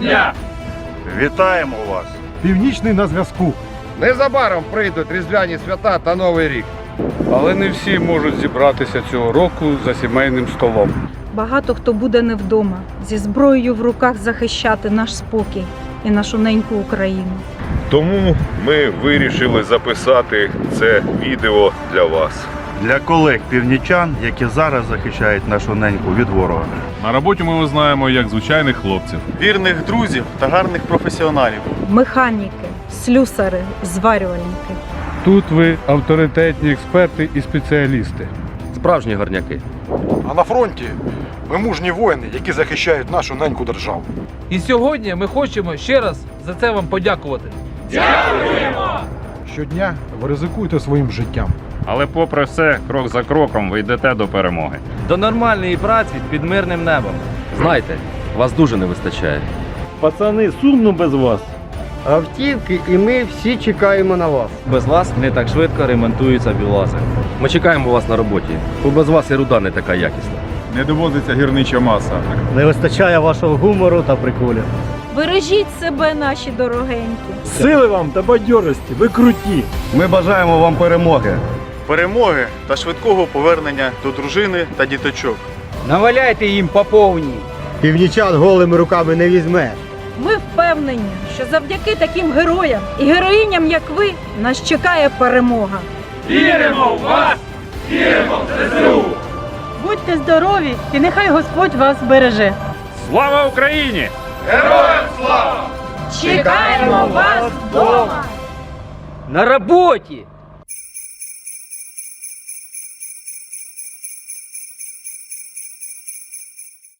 дня! Вітаємо вас! Північний на зв'язку. Незабаром прийдуть різдвяні свята та Новий рік. Але не всі можуть зібратися цього року за сімейним столом. Багато хто буде не вдома зі зброєю в руках захищати наш спокій і нашу неньку Україну. Тому ми вирішили записати це відео для вас. Для колег північан, які зараз захищають нашу неньку від ворога. На роботі ми вас знаємо як звичайних хлопців. вірних друзів та гарних професіоналів. Механіки, слюсари, зварювальники. Тут ви авторитетні експерти і спеціалісти. Справжні горняки. А на фронті ми мужні воїни, які захищають нашу неньку державу. І сьогодні ми хочемо ще раз за це вам подякувати. Щодня ви ризикуєте своїм життям. Але попри все, крок за кроком ви йдете до перемоги. До нормальної праці під мирним небом. Знайте, вас дуже не вистачає. Пацани, сумно без вас. Автівки, і ми всі чекаємо на вас. Без вас не так швидко ремонтуються білази. Ми чекаємо вас на роботі, бо без вас і руда не така якісна. Не довозиться гірнича маса. Не вистачає вашого гумору та приколів. Бережіть себе, наші дорогенькі. Сили вам та бадьорості, ви круті! Ми бажаємо вам перемоги. Перемоги та швидкого повернення до дружини та діточок. Наваляйте їм по повній. Північан голими руками не візьмеш. Ми впевнені, що завдяки таким героям і героїням, як ви, нас чекає перемога. Віримо в вас! Будьте здорові і нехай Господь вас береже. Слава Україні! Чекаємо вас вдома! На роботі!